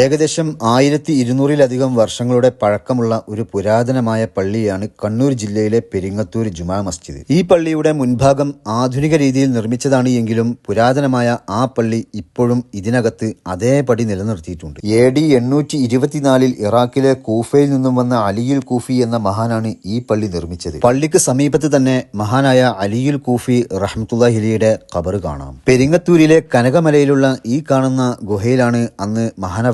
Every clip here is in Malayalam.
ഏകദേശം ആയിരത്തി ഇരുന്നൂറിലധികം വർഷങ്ങളുടെ പഴക്കമുള്ള ഒരു പുരാതനമായ പള്ളിയാണ് കണ്ണൂർ ജില്ലയിലെ പെരിങ്ങത്തൂർ ജുമാ മസ്ജിദ്. ഈ പള്ളിയുടെ മുൻഭാഗം ആധുനിക രീതിയിൽ നിർമ്മിച്ചതാണ് എങ്കിലും പുരാതനമായ ആ പള്ളി ഇപ്പോഴും ഇതിനകത്ത് അതേപടി നിലനിർത്തിയിട്ടുണ്ട്. എ ഡി എണ്ണൂറ്റി ഇരുപത്തിനാലിൽ ഇറാഖിലെ കൂഫയിൽ നിന്നും വന്ന അലിയുൽ കൂഫി എന്ന മഹാനാണ് ഈ പള്ളി നിർമ്മിച്ചത്. പള്ളിക്ക് സമീപത്ത് തന്നെ മഹാനായ അലിയുൽ കൂഫി റഹ്മത്തുല്ലാഹിലിയുടെ കബറ് കാണാം. പെരിങ്ങത്തൂരിലെ കനകമലയിലുള്ള ഈ കാണുന്ന ഗുഹയിലാണ് അന്ന്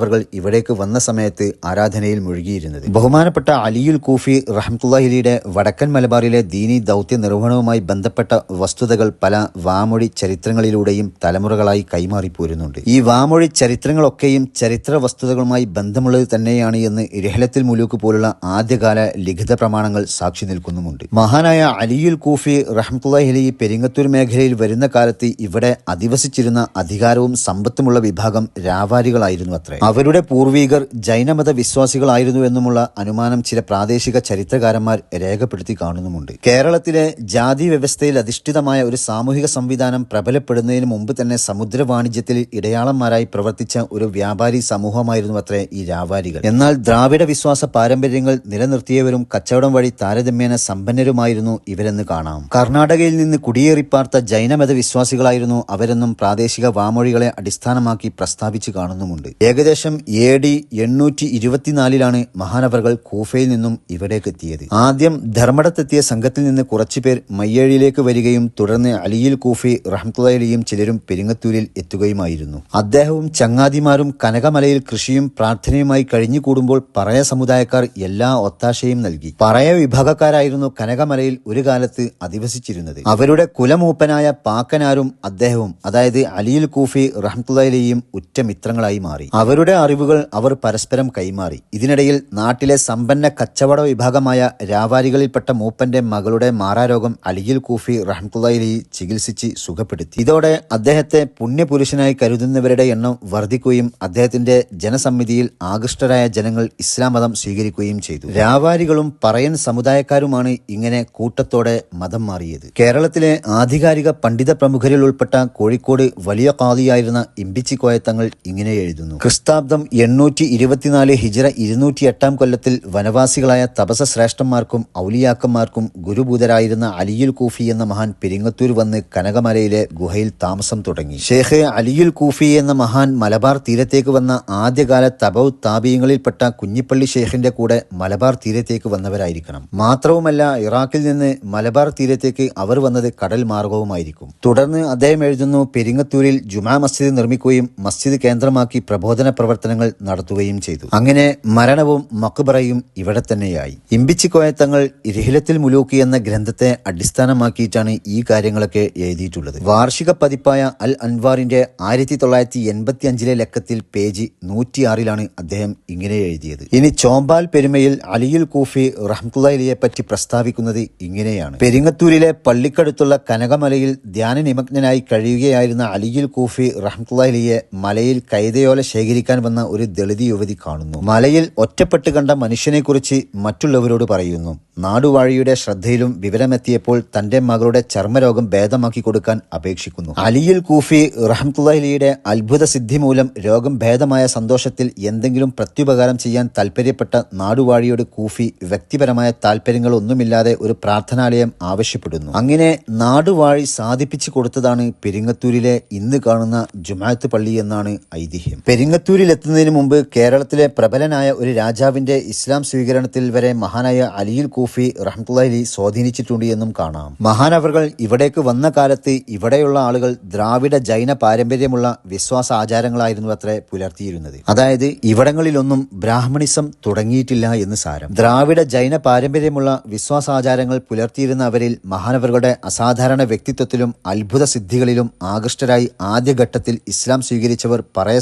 മഹാനവർകൾ ഇവിടേക്ക് വന്ന സമയത്ത് ആരാധനയിൽ മുഴുകിയിരുന്നത്. ബഹുമാനപ്പെട്ട അലിയുൽ കൂഫി റഹ്മത്തുല്ലാഹിലിയുടെ വടക്കൻ മലബാറിലെ ദീനി ദൗത്യ നിർവഹണവുമായി ബന്ധപ്പെട്ട വസ്തുതകൾ പല വാമൊഴി ചരിത്രങ്ങളിലൂടെയും തലമുറകളായി കൈമാറി പോരുന്നുണ്ട്. ഈ വാമൊഴി ചരിത്രങ്ങളൊക്കെയും ചരിത്ര വസ്തുതകളുമായി ബന്ധമുള്ളത് തന്നെയാണ് എന്ന് ഇരഹലത്തിൽ മുലൂക്ക് പോലുള്ള ആദ്യകാല ലിഖിത പ്രമാണങ്ങൾ സാക്ഷി നിൽക്കുന്നുമുണ്ട്. മഹാനായ അലിയുൽ കൂഫി റഹ്മത്തുല്ലാഹിലി പെരിങ്ങത്തൂർ മേഖലയിൽ വരുന്ന കാലത്ത് ഇവിടെ അധിവസിച്ചിരുന്ന അധികാരവും സമ്പത്തുമുള്ള വിഭാഗം രാവാരികളായിരുന്നു അത്രേ. അവരുടെ പൂർവീകർ ജൈനമത വിശ്വാസികളായിരുന്നു എന്നുമുള്ള അനുമാനം ചില പ്രാദേശിക ചരിത്രകാരന്മാർ രേഖപ്പെടുത്തി കാണുന്നുമുണ്ട്. കേരളത്തിലെ ജാതി വ്യവസ്ഥയിൽ അധിഷ്ഠിതമായ ഒരു സാമൂഹിക സംവിധാനം പ്രബലപ്പെടുന്നതിന് മുമ്പ് തന്നെ സമുദ്ര വാണിജ്യത്തിൽ ഇടയാളന്മാരായി പ്രവർത്തിച്ച ഒരു വ്യാപാരി സമൂഹമായിരുന്നു അത്രേ ഈ വ്യാപാരികൾ എന്നാൽ ദ്രാവിഡ വിശ്വാസ പാരമ്പര്യങ്ങൾ നിലനിർത്തിയവരും കച്ചവടം വഴി താരതമ്യേന സമ്പന്നരുമായിരുന്നു ഇവരെന്ന് കാണാം. കർണാടകയിൽ നിന്ന് കുടിയേറിപ്പാർത്ത ജൈനമത വിശ്വാസികളായിരുന്നു അവരെന്നും പ്രാദേശിക വാമൊഴികളെ അടിസ്ഥാനമാക്കി പ്രസ്താവിച്ചു കാണുന്നുമുണ്ട്. ഏകദേശം എ ഡി എണ്ണൂറ്റി ഇരുപത്തിനാലിലാണ് മഹാനവറുകൾ കൂഫയിൽ നിന്നും ഇവിടേക്ക് എത്തിയത് ആദ്യം ധർമ്മടത്തെത്തിയ സംഘത്തിൽ നിന്ന് കുറച്ചുപേർ മയ്യഴിയിലേക്ക് വരികയും തുടർന്ന് അലിയിൽ കൂഫി റഹ്മത്തുലയും ചിലരും പെരിങ്ങത്തൂരിൽ എത്തുകയുമായിരുന്നു. അദ്ദേഹവും ചങ്ങാതിമാരും കനകമലയിൽ കൃഷിയും പ്രാർത്ഥനയുമായി കഴിഞ്ഞുകൂടുമ്പോൾ പറയ സമുദായക്കാർ എല്ലാ ഒത്താശയും നൽകി. പറയ വിഭാഗക്കാരായിരുന്നു കനകമലയിൽ ഒരു കാലത്ത് അധിവസിച്ചിരുന്നത്. അവരുടെ കുലമൂപ്പനായ പാക്കനാരും അദ്ദേഹവും അതായത് അലിയിൽ കൂഫി റഹ്മത്തുലയും ഉറ്റ മിത്രങ്ങളായി മാറി. അവരുടെ അറിവുകൾ അവർ പരസ്പരം കൈമാറി. ഇതിനിടയിൽ നാട്ടിലെ സമ്പന്ന കച്ചവട വിഭാഗമായ രാവാരികളിൽപ്പെട്ട മൂപ്പന്റെ മകളുടെ മാറാരോഗം അലിയിൽ കൂഫി റഹ്മുല്ലി ചികിത്സിച്ച് സുഖപ്പെടുത്തി. ഇതോടെ അദ്ദേഹത്തെ പുണ്യപുരുഷനായി കരുതുന്നവരുടെ എണ്ണം വർദ്ധിക്കുകയും അദ്ദേഹത്തിന്റെ ജനസമ്മിതിയിൽ ആകൃഷ്ടരായ ജനങ്ങൾ ഇസ്ലാം മതം സ്വീകരിക്കുകയും ചെയ്തു. രാവാരികളും പറയൻ സമുദായക്കാരുമാണ് ഇങ്ങനെ കൂട്ടത്തോടെ മതം മാറിയത്. കേരളത്തിലെ ആധികാരിക പണ്ഡിത പ്രമുഖരിൽ ഉൾപ്പെട്ട കോഴിക്കോട് വലിയ കാതിയായിരുന്ന ഇമ്പിച്ചി തങ്ങൾ ഇങ്ങനെ എഴുതുന്നു. ക്രിസ്താബ്ദം എണ്ണൂറ്റി ഇരുപത്തിനാല് ഹിജറ ഇരുന്നൂറ്റി എട്ടാം കൊല്ലത്തിൽ വനവാസികളായ തപസ ശ്രേഷ്ഠന്മാർക്കും ഔലിയാക്കന്മാർക്കും ഗുരുഭൂതരായിരുന്ന അലിയുൽ കൂഫി എന്ന മഹാൻ പെരിങ്ങത്തൂർ വന്ന് കനകമലയിലെ ഗുഹയിൽ താമസം തുടങ്ങി. ഷേഖ് അലിയുൽ കൂഫി എന്ന മഹാൻ മലബാർ തീരത്തേക്ക് വന്ന ആദ്യകാല തപൗ താപീയങ്ങളിൽപ്പെട്ട കുഞ്ഞിപ്പള്ളി ഷേഖിന്റെ കൂടെ മലബാർ തീരത്തേക്ക് വന്നവരായിരിക്കണം. മാത്രവുമല്ല ഇറാഖിൽ നിന്ന് മലബാർ തീരത്തേക്ക് അവർ വന്നത് കടൽ മാർഗവുമായിരിക്കും. തുടർന്ന് അദ്ദേഹം എഴുതുന്നു പെരിങ്ങത്തൂരിൽ ജുമാ മസ്ജിദ് നിർമ്മിക്കുകയും മസ്ജിദ് കേന്ദ്രമാക്കി പ്രബോധന പ്രവർത്തനങ്ങൾ നടത്തുകയും ചെയ്തു. അങ്ങനെ മരണവും മക്ബറയും ഇവിടെ തന്നെയായി. ഇമ്പിച്ചിക്കോയ തങ്ങൾ രഹിലത്തിൽ മുലൂക്കി എന്ന ഗ്രന്ഥത്തെ അടിസ്ഥാനമാക്കിയിട്ടാണ് ഈ കാര്യങ്ങളൊക്കെ എഴുതിയിട്ടുള്ളത്. വാർഷിക പതിപ്പായ അൽ അൻവാറിന്റെ ആയിരത്തി തൊള്ളായിരത്തി എൺപത്തി അഞ്ചിലെ ലക്കത്തിൽ പേജ് നൂറ്റിയാറിലാണ് അദ്ദേഹം ഇങ്ങനെ എഴുതിയത്. ഇനി ചോമ്പാൽ പെരുമയിൽ അലിയുൽ കൂഫി റഹ്മുല്ലയെ പറ്റി പ്രസ്താവിക്കുന്നത് ഇങ്ങനെയാണ്. പെരിങ്ങത്തൂരിലെ പള്ളിക്കടുത്തുള്ള കനകമലയിൽ ധ്യാന നിമഗ്നനായി കഴിയുകയായിരുന്ന അലിയുൽ കൂഫി റഹ്മുല്ലയെ മലയിൽ കൈതയോല ശേഖരിക്കാൻ വന്ന ഒരു ദളിത് യുവതി കാണുന്നു. മലയിൽ ഒറ്റപ്പെട്ട് കണ്ട മനുഷ്യനെക്കുറിച്ച് മറ്റുള്ളവരോട് പറയുന്നു. നാടുവാഴിയുടെ ശ്രദ്ധയിലും വിവരമെത്തിയപ്പോൾ തന്റെ മകളുടെ ചർമ്മരോഗം ഭേദമാക്കി കൊടുക്കാൻ അപേക്ഷിക്കുന്നു. അലിയുൽ കൂഫി റഹ്മത്തുള്ളഹിലിയുടെ അത്ഭുത സിദ്ധി മൂലം രോഗം ഭേദമായ സന്തോഷത്തിൽ എന്തെങ്കിലും പ്രത്യുപകാരം ചെയ്യാൻ താൽപ്പര്യപ്പെട്ട നാടുവാഴിയോട് കൂഫി വ്യക്തിപരമായ താല്പര്യങ്ങളൊന്നുമില്ലാതെ ഒരു പ്രാർത്ഥനാലയം ആവശ്യപ്പെടുന്നു. അങ്ങനെ നാടുവാഴി സാധിപ്പിച്ചു കൊടുത്തതാണ് പെരിങ്ങത്തൂരിലെ ഇന്ന് കാണുന്ന ജുമാത്ത് പള്ളി എന്നാണ് ഐതിഹ്യം. പെരിങ്ങത്തൂരിൽ എത്തുന്നതിന് മുമ്പ് കേരളത്തിലെ പ്രബലനായ ഒരു രാജാവിന്റെ ഇസ്ലാം സ്വീകരണത്തിൽ വരെ മഹാനായ അലിയുൽ കൂഫി റഹ്മത്തുള്ളി സ്വാധീനിച്ചിട്ടുണ്ട് എന്നും കാണാം. മഹാനവറുകൾ ഇവിടേക്ക് വന്ന കാലത്ത് ഇവിടെയുള്ള ആളുകൾ ദ്രാവിഡ ജൈന പാരമ്പര്യമുള്ള വിശ്വാസ ആചാരങ്ങളായിരുന്നു പുലർത്തിയിരുന്നത്. അതായത് ഇവിടങ്ങളിലൊന്നും ബ്രാഹ്മണിസം തുടങ്ങിയിട്ടില്ല എന്ന് സാരം. ദ്രാവിഡ ജൈന പാരമ്പര്യമുള്ള വിശ്വാസാചാരങ്ങൾ പുലർത്തിയിരുന്ന അവരിൽ മഹാനവറുകളുടെ അസാധാരണ വ്യക്തിത്വത്തിലും അത്ഭുത സിദ്ധികളിലും ആകൃഷ്ടരായി ആദ്യഘട്ടത്തിൽ ഇസ്ലാം സ്വീകരിച്ചവർ പറയ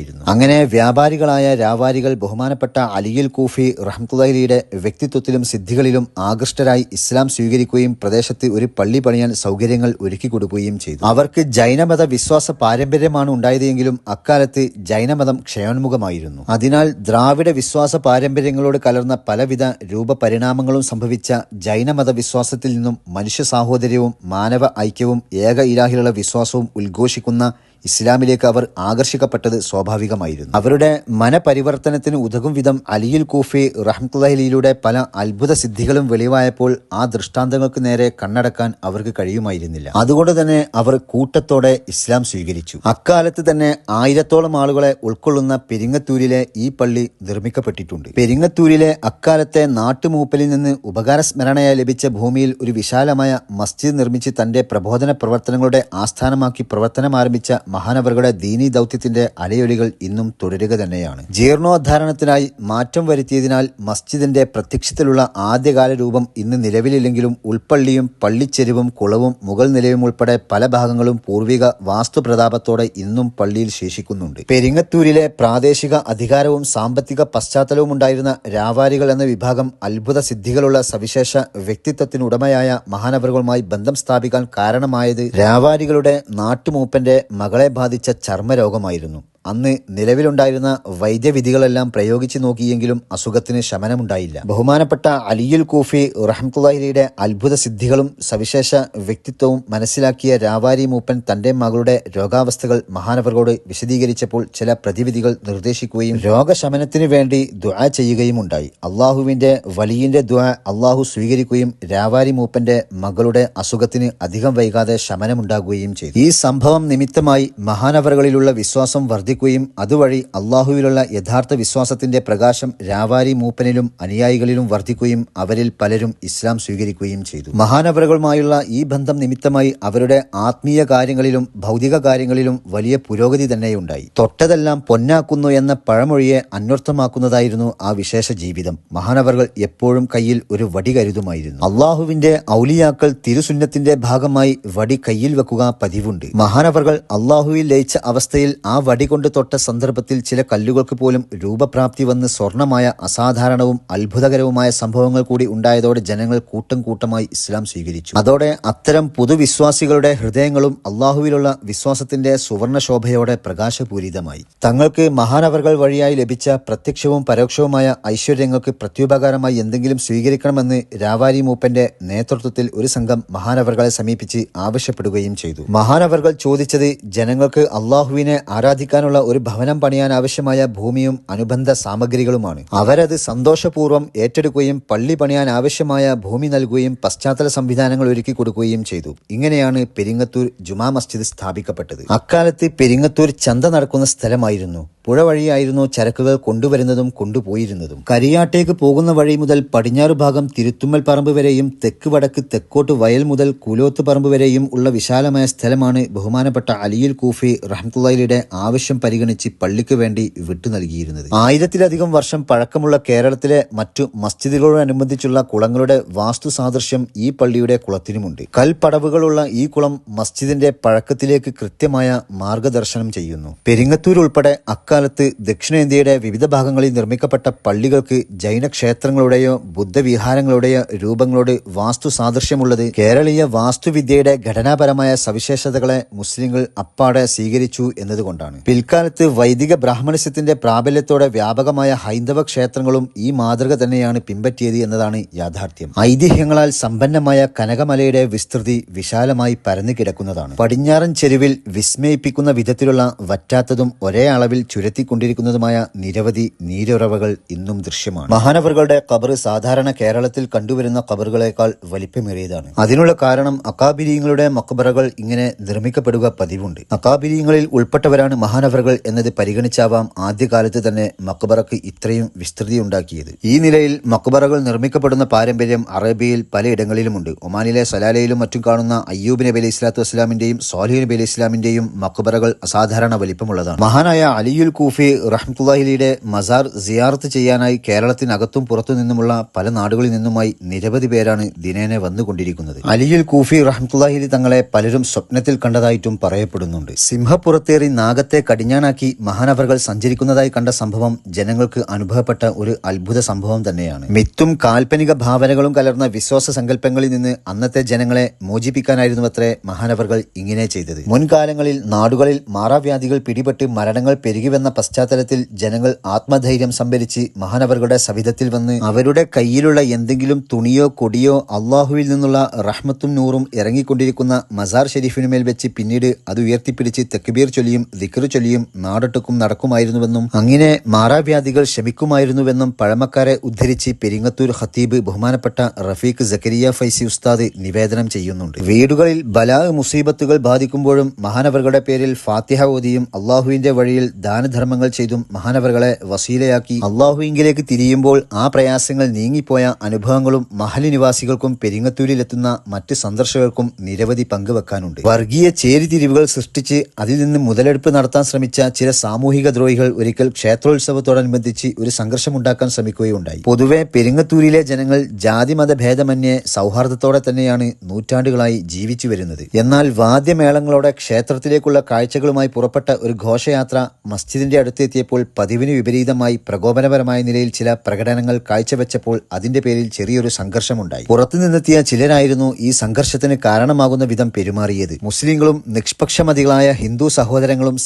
സമുദായത്തിൽപ്പെട്ടവരായിരുന്നു അങ്ങനെ വ്യാപാരികളായ രാവാരികൾ ബഹുമാനപ്പെട്ട അലിയിൽ കൂഫി റഹ്മത്തുള്ളയുടെ വ്യക്തിത്വത്തിലും സിദ്ധികളിലും ആകൃഷ്ടരായി ഇസ്ലാം സ്വീകരിക്കുകയും പ്രദേശത്ത് ഒരു പള്ളി പണിയാൻ സൗകര്യങ്ങൾ ഒരുക്കി കൊടുക്കുകയും ചെയ്തു. അവർക്ക് ജൈനമത വിശ്വാസ പാരമ്പര്യമാണ് ഉണ്ടായതെങ്കിലും അക്കാലത്ത് ജൈനമതം ക്ഷയോന്മുഖമായിരുന്നു. അതിനാൽ ദ്രാവിഡ വിശ്വാസ പാരമ്പര്യങ്ങളോട് കലർന്ന പലവിധ രൂപപരിണാമങ്ങളും സംഭവിച്ച ജൈനമത വിശ്വാസത്തിൽ നിന്നും മനുഷ്യ സാഹോദര്യവും മാനവ ഐക്യവും ഏക ഇലാഹിലുള്ള വിശ്വാസവും ഉദ്ഘോഷിക്കുന്ന ഇസ്ലാമിലേക്ക് അവർ ആകർഷിക്കപ്പെട്ടത് സ്വാഭാവികമായിരുന്നു. അവരുടെ മനപരിവർത്തനത്തിന് ഉതകും വിധം അലിയുൽ കൂഫി റഹ്മത്തുള്ളഹിലൂടെ പല അത്ഭുത സിദ്ധികളും വെളിവായപ്പോൾ ആ ദൃഷ്ടാന്തങ്ങൾക്ക് നേരെ കണ്ണടക്കാൻ അവർക്ക് കഴിയുമായിരുന്നില്ല. അതുകൊണ്ട് തന്നെ അവർ കൂട്ടത്തോടെ ഇസ്ലാം സ്വീകരിച്ചു. അക്കാലത്ത് തന്നെ ആയിരത്തോളം ആളുകളെ ഉൾക്കൊള്ളുന്ന പെരിങ്ങത്തൂരിലെ ഈ പള്ളി നിർമ്മിക്കപ്പെട്ടിട്ടുണ്ട്. പെരിങ്ങത്തൂരിലെ അക്കാലത്തെ നാട്ടുമൂപ്പലിൽ നിന്ന് ഉപകാര സ്മരണയായി ലഭിച്ച ഭൂമിയിൽ ഒരു വിശാലമായ മസ്ജിദ് നിർമ്മിച്ച് തന്റെ പ്രബോധന പ്രവർത്തനങ്ങളുടെ ആസ്ഥാനമാക്കി പ്രവർത്തനം ആരംഭിച്ച മഹാനവറുകളുടെ ദീനി ദൗത്യത്തിന്റെ അലയൊലികൾ ഇന്നും തുടരുക തന്നെയാണ്. ജീർണോദ്ധാരണത്തിനായി മാറ്റം വരുത്തിയതിനാൽ മസ്ജിദിന്റെ പ്രത്യക്ഷത്തിലുള്ള ആദ്യകാല രൂപം ഇന്ന് നിലവിലില്ലെങ്കിലും ഉൾപ്പള്ളിയും പള്ളിച്ചെരുവും കുളവും മുകൾ നിലയും ഉൾപ്പെടെ പല ഭാഗങ്ങളും പൂർവിക വാസ്തുപ്രതാപത്തോടെ ഇന്നും പള്ളിയിൽ ശേഷിക്കുന്നുണ്ട്. പെരിങ്ങത്തൂരിലെ പ്രാദേശിക അധികാരവും സാമ്പത്തിക പശ്ചാത്തലവും ഉണ്ടായിരുന്ന രാവാരികൾ എന്ന വിഭാഗം അത്ഭുത സിദ്ധികളുള്ള സവിശേഷ വ്യക്തിത്വത്തിനുടമയായ മഹാനവറുകളുമായി ബന്ധം സ്ഥാപിക്കാൻ കാരണമായത് രാവാരികളുടെ നാട്ടുമൂപ്പന്റെ മകളെ ബാധിച്ച ചർമ്മരോഗമായിരുന്നു. അന്ന് നിലവിലുണ്ടായിരുന്ന വൈദ്യവിധികളെല്ലാം പ്രയോഗിച്ചു നോക്കിയെങ്കിലും അസുഖത്തിന് ശമനമുണ്ടായില്ല. ബഹുമാനപ്പെട്ട അലിയുൽ കൂഫി റഹ്മത്തുള്ളഹിയുടെ അത്ഭുത സിദ്ധികളും സവിശേഷ വ്യക്തിത്വവും മനസ്സിലാക്കിയ രാവാരി മൂപ്പൻ തന്റെ മകളുടെ രോഗാവസ്ഥകൾ മഹാനവരോട് വിശദീകരിച്ചപ്പോൾ ചില പ്രതിവിധികൾ നിർദ്ദേശിക്കുകയും രോഗശമനത്തിനു വേണ്ടി ദുആ ചെയ്യുകയും ഉണ്ടായി. അള്ളാഹുവിന്റെ വലിയന്റെ ദുആ അള്ളാഹു സ്വീകരിക്കുകയും രാവാരി മൂപ്പന്റെ മകളുടെ അസുഖത്തിന് അധികം വൈകാതെ ശമനമുണ്ടാകുകയും ചെയ്തു. ഈ സംഭവം നിമിത്തമായി മഹാനവറുകളിലുള്ള വിശ്വാസം വർദ്ധിക്കുകയും അതുവഴി അള്ളാഹുവിലുള്ള യഥാർത്ഥ വിശ്വാസത്തിന്റെ പ്രകാശം രാവാരി മൂപ്പനിലും അനുയായികളിലും വർദ്ധിക്കുകയും അവരിൽ പലരും ഇസ്ലാം സ്വീകരിക്കുകയും ചെയ്തു. മഹാനവറുകളുമായുള്ള ഈ ബന്ധം നിമിത്തമായി അവരുടെ ആത്മീയ കാര്യങ്ങളിലും ഭൗതിക കാര്യങ്ങളിലും വലിയ പുരോഗതി തന്നെയുണ്ടായി. തൊട്ടതെല്ലാം പൊന്നാക്കുന്നു എന്ന പഴമൊഴിയെ അന്വർത്ഥമാക്കുന്നതായിരുന്നു ആ വിശേഷ ജീവിതം. മഹാനവറുകൾ എപ്പോഴും കയ്യിൽ ഒരു വടി കരുതുമായിരുന്നു. അള്ളാഹുവിന്റെ ഔലിയാക്കൾ തിരുസുന്നത്തിന്റെ ഭാഗമായി വടി കയ്യിൽ വെക്കുക പതിവുണ്ട്. മഹാനവറുകൾ അള്ളാഹുവിൽ ലയിച്ച അവസ്ഥയിൽ ആ വടി കൊണ്ട് തൊട്ട സന്ദർഭത്തിൽ ചില കല്ലുകൾക്ക് പോലും രൂപപ്രാപ്തി വന്ന് സ്വർണമായ അസാധാരണവും അത്ഭുതകരവുമായ സംഭവങ്ങൾ കൂടി ഉണ്ടായതോടെ ജനങ്ങൾ കൂട്ടം കൂട്ടമായി ഇസ്ലാം സ്വീകരിച്ചു. അതോടെ അത്തരം പുതുവിശ്വാസികളുടെ ഹൃദയങ്ങളും അള്ളാഹുവിലുള്ള വിശ്വാസത്തിന്റെ സുവർണ ശോഭയോടെ പ്രകാശപൂരിതമായി. തങ്ങൾക്ക് മഹാനവറുകൾ വഴിയായി ലഭിച്ച പ്രത്യക്ഷവും പരോക്ഷവുമായ ഐശ്വര്യങ്ങൾക്ക് പ്രത്യുപകാരമായി എന്തെങ്കിലും സ്വീകരിക്കണമെന്ന് രാവാരി മൂപ്പന്റെ നേതൃത്വത്തിൽ ഒരു സംഘം മഹാനവറുകളെ സമീപിച്ച് ആവശ്യപ്പെടുകയും ചെയ്തു. മഹാനവറുകൾ ചോദിച്ചത് ജനങ്ങൾക്ക് അള്ളാഹുവിനെ ആരാധിക്കാനുള്ള ഒരു ഭവനം പണിയാൻ ആവശ്യമായ ഭൂമിയും അനുബന്ധ സാമഗ്രികളുമാണ്. അവരത് സന്തോഷപൂർവം ഏറ്റെടുക്കുകയും പള്ളി പണിയാൻ ആവശ്യമായ ഭൂമി നൽകുകയും പശ്ചാത്തല സംവിധാനങ്ങൾ ഒരുക്കി കൊടുക്കുകയും ചെയ്തു. ഇങ്ങനെയാണ് പെരിങ്ങത്തൂർ ജുമാ മസ്ജിദ് സ്ഥാപിക്കപ്പെട്ടത്. അക്കാലത്ത് പെരിങ്ങത്തൂർ ചന്ത നടക്കുന്ന സ്ഥലമായിരുന്നു. പുഴ വഴിയായിരുന്നു ചരക്കുകൾ കൊണ്ടുവരുന്നതും കൊണ്ടുപോയിരുന്നതും. കരിയാട്ടേക്ക് പോകുന്ന വഴി മുതൽ പടിഞ്ഞാറ് ഭാഗം തിരുത്തുമ്മൽ പറമ്പ് വരെയും തെക്ക് വടക്ക് തെക്കോട്ട് വയൽ മുതൽ കൂലോത്ത് പറമ്പ് വരെയും ഉള്ള വിശാലമായ സ്ഥലമാണ് ബഹുമാനപ്പെട്ട അലിയുൽ കൂഫി റഹ്മത്തുള്ളയുടെ ആവശ്യം പരിഗണിച്ച് പള്ളിക്ക് വേണ്ടി വിട്ടു നൽകിയിരുന്നത്. ആയിരത്തിലധികം വർഷം പഴക്കമുള്ള കേരളത്തിലെ മറ്റു മസ്ജിദുകളോടനുബന്ധിച്ചുള്ള കുളങ്ങളുടെ വാസ്തു സാദൃശ്യം ഈ പള്ളിയുടെ കുളത്തിനുമുണ്ട്. കൽപ്പടവുകളുള്ള ഈ കുളം മസ്ജിദിന്റെ പഴക്കത്തിലേക്ക് കൃത്യമായ മാർഗദർശനം ചെയ്യുന്നു. പെരിങ്ങത്തൂർ ഉൾപ്പെടെ അക്കാലത്ത് ദക്ഷിണേന്ത്യയുടെ വിവിധ ഭാഗങ്ങളിൽ നിർമ്മിക്കപ്പെട്ട പള്ളികൾക്ക് ജൈന ക്ഷേത്രങ്ങളുടെയോ ബുദ്ധവിഹാരങ്ങളുടെയോ രൂപങ്ങളോട് വാസ്തു സാദൃശ്യമുള്ളത് കേരളീയ വാസ്തുവിദ്യയുടെ ഘടനാപരമായ സവിശേഷതകളെ മുസ്ലിങ്ങൾ അപ്പാടെ സ്വീകരിച്ചു എന്നതുകൊണ്ടാണ്. പിൽക്കാലത്ത് വൈദിക ബ്രാഹ്മണ്യത്തിന്റെ പ്രാബല്യത്തോടെ വ്യാപകമായ ഹൈന്ദവ ക്ഷേത്രങ്ങളും ഈ മാതൃക തന്നെയാണ് പിൻപറ്റിയത് എന്നതാണ് യാഥാർത്ഥ്യം. ഐതിഹ്യങ്ങളാൽ സമ്പന്നമായ കനകമലയുടെ വിസ്തൃതി വിശാലമായി പരന്നു കിടക്കുന്നതാണ്. പടിഞ്ഞാറൻ ചെരുവിൽ വിസ്മയിപ്പിക്കുന്ന വിധത്തിലുള്ള വറ്റാത്തതും ഒരേ അളവിൽ ചുരത്തിക്കൊണ്ടിരിക്കുന്നതുമായ നിരവധി നീരുറവകൾ ഇന്നും ദൃശ്യമാണ്. മഹാനവറുകളുടെ കബർ സാധാരണ കേരളത്തിൽ കണ്ടുവരുന്ന കബറുകളേക്കാൾ വലിപ്പമേറിയതാണ്. അതിനുള്ള കാരണം അക്കാബിരിയങ്ങളുടെ മക്ബറകൾ ഇങ്ങനെ നിർമ്മിക്കപ്പെടുക പതിവുണ്ട്. അക്കാബിരിയങ്ങളിൽ ഉൾപ്പെട്ടവരാണ് മഹാനവറുകൾ എന്നത് പരിഗണിച്ചാവാം ആദ്യകാലത്ത് തന്നെ മക്ബറക്ക് ഇത്രയും വിസ്തൃതി ഉണ്ടാക്കിയത് ഈ നിലയിൽ മക്ബറകൾ നിർമ്മിക്കപ്പെടുന്ന പാരമ്പര്യം അറേബ്യയിൽ പലയിടങ്ങളിലുമുണ്ട്. ഒമാനിലെ സലാലയിലും മറ്റും കാണുന്ന അയ്യൂബ് നബി അലൈഹി സ്വലാത്തു വസ്സലാമിന്റെയും സോലിഹ് നബി അലൈഹി ഇസ്ലാമിന്റെയും മക്ബറകൾ അസാധാരണ വലിപ്പമുള്ളതാണ്. മഹാനായ അലിയുൽ കൂഫി റഹ്മത്തുല്ലാഹിലിയുടെ മസാർ സിയാർത്ത് ചെയ്യാനായി കേരളത്തിനകത്തും പുറത്തു നിന്നുമുള്ള പല നാടുകളിൽ നിന്നുമായി നിരവധി പേരാണ് ദിനേനെ വന്നുകൊണ്ടിരിക്കുന്നത്. അലിയുൽ കൂഫി റഹ്മത്തുല്ലാഹിലി തങ്ങളെ പലരും സ്വപ്നത്തിൽ കണ്ടതായിട്ടും പറയപ്പെടുന്നുണ്ട്. സിംഹപ്പുറത്തേറി നാഗത്തെ കടിഞ്ഞ കടിഞ്ഞാണാക്കി മഹാനവറുകൾ സഞ്ചരിക്കുന്നതായി കണ്ട സംഭവം ജനങ്ങൾക്ക് അനുഭവപ്പെട്ട ഒരു അത്ഭുത സംഭവം തന്നെയാണ്. മിത്തും കാൽപ്പനിക ഭാവനകളും കലർന്ന വിശ്വാസ സങ്കല്പങ്ങളിൽ നിന്ന് അന്നത്തെ ജനങ്ങളെ മോചിപ്പിക്കാനായിരുന്നു അത്രേ മഹാനവറുകൾ ഇങ്ങനെ ചെയ്തത്. മുൻകാലങ്ങളിൽ നാടുകളിൽ മാറാവ്യാധികൾ പിടിപെട്ട് മരണങ്ങൾ പെരുകിവെന്ന പശ്ചാത്തലത്തിൽ ജനങ്ങൾ ആത്മധൈര്യം സംഭരിച്ച് മഹാനവറുകളുടെ സവിധത്തിൽ വന്ന് അവരുടെ കയ്യിലുള്ള എന്തെങ്കിലും തുണിയോ കൊടിയോ അള്ളാഹുവിൽ നിന്നുള്ള റഹ്മത്തും നൂറും ഇറങ്ങിക്കൊണ്ടിരിക്കുന്ന മസാർ ഷെരീഫിനുമേൽ വെച്ച് പിന്നീട് അത് ഉയർത്തിപ്പിടിച്ച് തെക്കുബീർ ചൊല്ലിയും ദിക്കറു ചൊല്ലിയും നാടൊട്ടുക്കും നടക്കുമായിരുന്നുവെന്നും അങ്ങനെ മാറാവ്യാധികൾ ശമിക്കുമായിരുന്നുവെന്നും പഴമക്കാരെ ഉദ്ധരിച്ച് പെരിങ്ങത്തൂർ ഹത്തീബ് ബഹുമാനപ്പെട്ട റഫീഖ് ജക്കരിയ ഫൈസി ഉസ്താദ് നിവേദനം ചെയ്യുന്നുണ്ട്. വീടുകളിൽ ബലാ മുസീബത്തുകൾ ബാധിക്കുമ്പോഴും മഹാനവറുകളുടെ പേരിൽ ഫാത്തിഹ ഓതിയും അള്ളാഹുവിന്റെ വഴിയിൽ ദാനധർമ്മങ്ങൾ ചെയ്തും മഹാനവറുകളെ വസീലയാക്കി അള്ളാഹുവിങ്കിലേക്ക് തിരിയുമ്പോൾ ആ പ്രയാസങ്ങൾ നീങ്ങിപ്പോയ അനുഭവങ്ങളും മഹലി നിവാസികൾക്കും പെരിങ്ങത്തൂരിലെത്തുന്ന മറ്റ് സന്ദർശകർക്കും നിരവധി പങ്കുവെക്കാനുണ്ട്. വർഗീയ ചേരിതിരിവുകൾ സൃഷ്ടിച്ച് അതിൽ നിന്ന് മുതലെടുപ്പ് നടത്താൻ ശ്രമിച്ച ചില സാമൂഹിക ദ്രോഹികൾ ഒരിക്കൽ ക്ഷേത്രോത്സവത്തോടനുബന്ധിച്ച് ഒരു സംഘർഷമുണ്ടാക്കാൻ ശ്രമിക്കുകയുണ്ടായി. പൊതുവെ പെരിങ്ങത്തൂരിലെ ജനങ്ങൾ ജാതിമത ഭേദമന്യേ സൗഹാർദ്ദത്തോടെ തന്നെയാണ് നൂറ്റാണ്ടുകളായി ജീവിച്ചു വരുന്നത്. എന്നാൽ വാദ്യമേളങ്ങളോടെ ക്ഷേത്രത്തിലേക്കുള്ള കാഴ്ചകളുമായി പുറപ്പെട്ട ഒരു ഘോഷയാത്ര മസ്ജിദിന്റെ അടുത്തെത്തിയപ്പോൾ പതിവിന് വിപരീതമായി പ്രകോപനപരമായ നിലയിൽ ചില പ്രകടനങ്ങൾ കാഴ്ചവെച്ചപ്പോൾ അതിന്റെ പേരിൽ ചെറിയൊരു സംഘർഷമുണ്ടായി. പുറത്തുനിന്നെത്തിയ ചിലരായിരുന്നു ഈ സംഘർഷത്തിന് കാരണമാകുന്ന വിധം പെരുമാറിയത്. മുസ്ലിങ്ങളും നിഷ്പക്ഷമതികളായ ഹിന്ദു സഹോദരങ്ങളും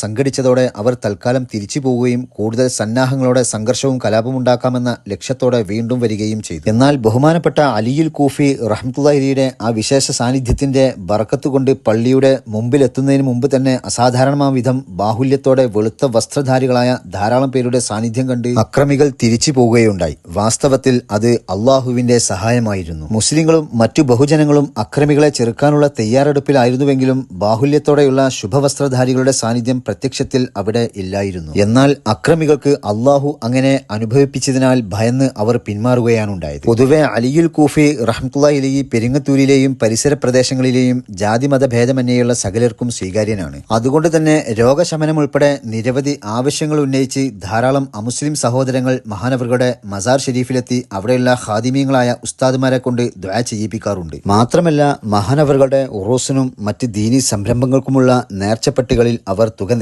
സംഘടിച്ചതോടെ അവർ തൽക്കാലം തിരിച്ചു പോവുകയും കൂടുതൽ സന്നാഹങ്ങളോടെ സംഘർഷവും കലാപവും ഉണ്ടാക്കാമെന്ന ലക്ഷ്യത്തോടെ വീണ്ടും വരികയും ചെയ്തു. എന്നാൽ ബഹുമാനപ്പെട്ട അലിയുൽ കൂഫി റഹ്മത്തുള്ളഹിയുടെ ആ വിശേഷ സാന്നിധ്യത്തിന്റെ കൊണ്ട് പള്ളിയുടെ മുമ്പിലെത്തുന്നതിന് മുമ്പ് തന്നെ അസാധാരണമായ വിധം ബാഹുല്യത്തോടെ വെളുത്ത വസ്ത്രധാരികളായ ധാരാളം പേരുടെ സാന്നിധ്യം കണ്ട് അക്രമികൾ തിരിച്ചു പോവുകയുണ്ടായി. വാസ്തവത്തിൽ അത് അള്ളാഹുവിന്റെ സഹായമായിരുന്നു. മുസ്ലിങ്ങളും മറ്റു ബഹുജനങ്ങളും അക്രമികളെ ചെറുക്കാനുള്ള തയ്യാറെടുപ്പിലായിരുന്നുവെങ്കിലും ബാഹുല്യത്തോടെയുള്ള ശുഭവസ്ത്രധാരികളുടെ സാന്നിധ്യം പ്രത്യക്ഷത്തിൽ അവിടെ ഇല്ലായിരുന്നു. എന്നാൽ അക്രമികൾക്ക് അള്ളാഹു അങ്ങനെ അനുഭവിപ്പിച്ചതിനാൽ ഭയന്ന് അവർ പിന്മാറുകയാണുണ്ടായത്. പൊതുവെ അലിയുൽ കൂഫി ഇലയി പെരിങ്ങത്തൂരിലെയും പരിസര പ്രദേശങ്ങളിലെയും ജാതിമത ഭേദമന്യേയുള്ള സകലർക്കും സ്വീകാര്യനാണ്. അതുകൊണ്ട് തന്നെ രോഗശമനം ഉൾപ്പെടെ നിരവധി ആവശ്യങ്ങൾ ഉന്നയിച്ച് ധാരാളം അമുസ്ലിം സഹോദരങ്ങൾ മഹാനവറുകളുടെ മസാർ ഷെരീഫിലെത്തി അവിടെയുള്ള ഖാദിമീങ്ങളായ ഉസ്താദുമാരെ കൊണ്ട് ദ്വാ ചെയ്യിപ്പിക്കാറുണ്ട്. മാത്രമല്ല മഹാനവറുകളുടെ ഉറോസിനും മറ്റ് ദീനി സംരംഭങ്ങൾക്കുമുള്ള നേർച്ചപ്പെട്ടികളിൽ അവർ തുക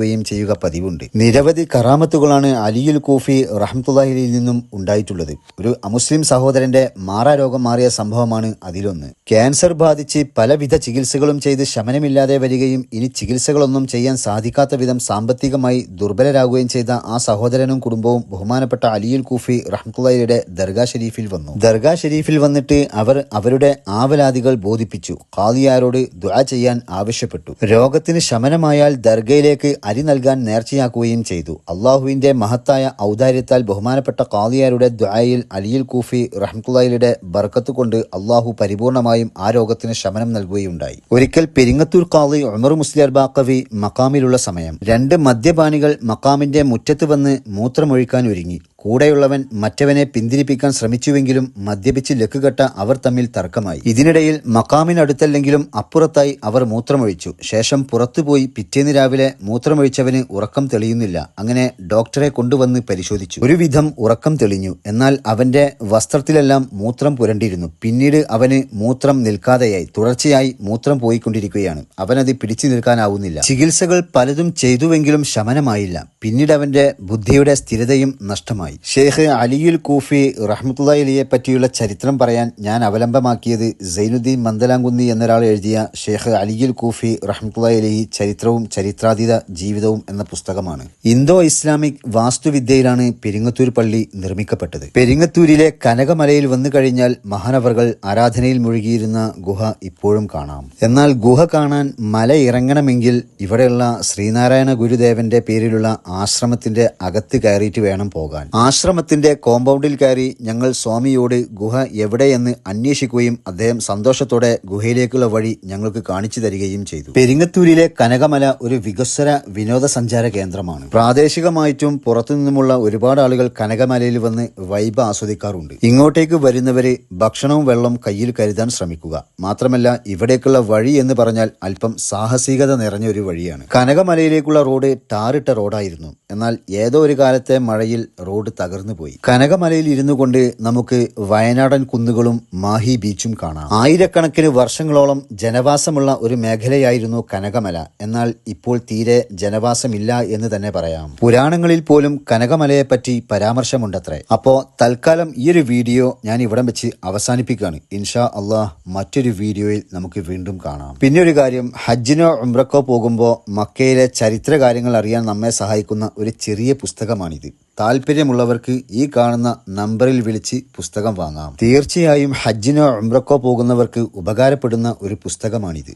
നിക്ഷേപിക്കുകയും ചെയ്യുക പതിവുണ്ട്. നിരവധി കറാമത്തുകളാണ് അലിയുൽ കൂഫി റഹ്മത്തുല്ലാഹിയിൽ നിന്നും ഉണ്ടായിട്ടുള്ളത്. ഒരു അമുസ്ലിം സഹോദരന്റെ മാറാരോഗം മാറിയ സംഭവമാണ് അതിലൊന്ന്. ക്യാൻസർ ബാധിച്ച് പലവിധ ചികിത്സകളും ചെയ്ത് ശമനമില്ലാതെ വരികയും ഇനി ചികിത്സകളൊന്നും ചെയ്യാൻ സാധിക്കാത്ത വിധം സാമ്പത്തികമായി ദുർബലരാകുകയും ചെയ്ത ആ സഹോദരനും കുടുംബവും ബഹുമാനപ്പെട്ട അലിയുൽ കൂഫി റഹ്മത്തുള്ളയുടെ ദർഗാ ഷെരീഫിൽ വന്നു. ദർഗാ ഷെരീഫിൽ വന്നിട്ട് അവർ അവരുടെ ആവലാതികൾ ബോധിപ്പിച്ചു. ഖാദിയാരോട് ദുആ ചെയ്യാൻ ആവശ്യപ്പെട്ടു. രോഗത്തിന് ശമനമായാൽ ദർഗയിലേക്ക് അരി നൽകാൻ നേർച്ചയാക്കുകയും ചെയ്തു. അള്ളാഹുവിന്റെ മഹത്തായ ഔദാര്യത്താൽ ബഹുമാനപ്പെട്ട ഖാദിയാരുടെ ദ്വായിൽ അലിയിൽ കൂഫി റഹ്മുല്ലയിലെ ബർക്കത്ത് കൊണ്ട് അള്ളാഹു പരിപൂർണമായും ആ രോഗത്തിന് ശമനം നൽകുകയുണ്ടായി. ഒരിക്കൽ പെരിങ്ങത്തൂർ കാളി ഉമർ മുസ്ലിയർ ബാക്കവി മക്കാമിലുള്ള സമയം. രണ്ട് മദ്യപാനികൾ മക്കാമിന്റെ മുറ്റത്ത് വന്ന് മൂത്രമൊഴിക്കാൻ ഒരുങ്ങി. കൂടെയുള്ളവൻ മറ്റവനെ പിന്തിരിപ്പിക്കാൻ ശ്രമിച്ചുവെങ്കിലും മദ്യപിച്ച് ലക്കുകെട്ട അവർ തമ്മിൽ തർക്കമായി. ഇതിനിടയിൽ മക്കാമിനടുത്തല്ലെങ്കിലും അപ്പുറത്തായി അവർ മൂത്രമൊഴിച്ചു. ശേഷം പുറത്തുപോയി പിറ്റേന്ന് രാവിലെ മൂത്രമൊഴിച്ചവന് ഉറക്കം തെളിയുന്നില്ല. അങ്ങനെ ഡോക്ടറെ കൊണ്ടുവന്ന് പരിശോധിച്ചു. ഒരുവിധം ഉറക്കം തെളിഞ്ഞു. എന്നാൽ അവന്റെ വസ്ത്രത്തിലെല്ലാം മൂത്രം പുരണ്ടിരുന്നു പിന്നീട് അവന് മൂത്രം നിൽക്കാതെയായി. തുടർച്ചയായി മൂത്രം പോയിക്കൊണ്ടിരിക്കുകയാണ്. അവനത് പിടിച്ചു നിൽക്കാനാവുന്നില്ല. ചികിത്സകൾ പലതും ചെയ്തുവെങ്കിലും ശമനമായില്ല. പിന്നീട് അവന്റെ ബുദ്ധിയുടെ സ്ഥിരതയും നഷ്ടമായി. ഷെയ്ഖ് അലിയുൽ കൂഫി റഹ്മത്തുള്ള അലിയെ പറ്റിയുള്ള ചരിത്രം പറയാൻ ഞാൻ അവലംബമാക്കിയത് സൈനുദ്ദീൻ മന്ദലാംകുന്നി എന്നൊരാൾ എഴുതിയ ഷെയ്ഖ് അലിയുൽ കൂഫി റഹ്മത്തുള്ള അലി ചരിത്രവും ചരിത്രാതീത ജീവിതവും എന്ന പുസ്തകമാണ്. ഇന്തോ ഇസ്ലാമിക് വാസ്തുവിദ്യയിലാണ് പെരിങ്ങത്തൂർ പള്ളി നിർമ്മിക്കപ്പെട്ടത്. പെരിങ്ങത്തൂരിലെ കനകമലയിൽ വന്നു കഴിഞ്ഞാൽ മഹാനവറുകൾ ആരാധനയിൽ മുഴുകിയിരുന്ന ഗുഹ ഇപ്പോഴും കാണാം. എന്നാൽ ഗുഹ കാണാൻ മല ഇറങ്ങണമെങ്കിൽ ഇവിടെയുള്ള ശ്രീനാരായണ ഗുരുദേവന്റെ പേരിലുള്ള ആശ്രമത്തിന്റെ അകത്ത് കയറിയിട്ട് വേണം പോകാൻ. ആശ്രമത്തിന്റെ കോമ്പൗണ്ടിൽ കയറി ഞങ്ങൾ സ്വാമിയോട് ഗുഹ എവിടെയെന്ന് അന്വേഷിക്കുകയും അദ്ദേഹം സന്തോഷത്തോടെ ഗുഹയിലേക്കുള്ള വഴി ഞങ്ങൾക്ക് കാണിച്ചു തരികയും ചെയ്തു. പെരിങ്ങത്തൂരിലെ കനകമല ഒരു വികസ്വര വിനോദസഞ്ചാര കേന്ദ്രമാണ്. പ്രാദേശികമായിട്ടും പുറത്തുനിന്നുമുള്ള ഒരുപാട് ആളുകൾ കനകമലയിൽ വന്ന് വൈബ് ആസ്വദിക്കാറുണ്ട്. ഇങ്ങോട്ടേക്ക് വരുന്നവര് ഭക്ഷണവും വെള്ളം കയ്യിൽ കരുതാൻ ശ്രമിക്കുക. മാത്രമല്ല ഇവിടേക്കുള്ള വഴി എന്ന് പറഞ്ഞാൽ അല്പം സാഹസികത നിറഞ്ഞ ഒരു വഴിയാണ്. കനകമലയിലേക്കുള്ള റോഡ് ടാറിട്ട റോഡായിരുന്നു. എന്നാൽ ഏതോ ഒരു കാലത്തെ മഴയിൽ റോഡ് തകർന്നു പോയി. കനകമലയിൽ ഇരുന്നു കൊണ്ട് നമുക്ക് വയനാടൻ കുന്നുകളും മാഹി ബീച്ചും കാണാം. ആയിരക്കണക്കിന് വർഷങ്ങളോളം ജനവാസമുള്ള ഒരു മേഖലയായിരുന്നു കനകമല. എന്നാൽ ഇപ്പോൾ തീരെ ജനവാസമില്ല എന്ന് തന്നെ പറയാം. പുരാണങ്ങളിൽ പോലും കനകമലയെ പറ്റി പരാമർശമുണ്ടത്രേ. അപ്പോ തൽക്കാലം ഈ ഒരു വീഡിയോ ഞാൻ ഇവിടം വെച്ച് അവസാനിപ്പിക്കുകയാണ്. ഇൻഷാ അള്ളാഹ് മറ്റൊരു വീഡിയോയിൽ നമുക്ക് വീണ്ടും കാണാം. പിന്നെ ഒരു കാര്യം ഹജ്ജിനോ ഉംറക്കോ പോകുമ്പോൾ മക്കയിലെ ചരിത്ര കാര്യങ്ങൾ അറിയാൻ നമ്മെ സഹായിക്കുന്ന ഒരു ചെറിയ പുസ്തകമാണിത്. താല്പര്യമുള്ളവർക്ക് ഈ കാണുന്ന നമ്പറിൽ വിളിച്ച് പുസ്തകം വാങ്ങാം. തീർച്ചയായും ഹജ്ജിനോ ഉംറക്കോ പോകുന്നവർക്ക് ഉപകാരപ്പെടുന്ന ഒരു പുസ്തകമാണിത്.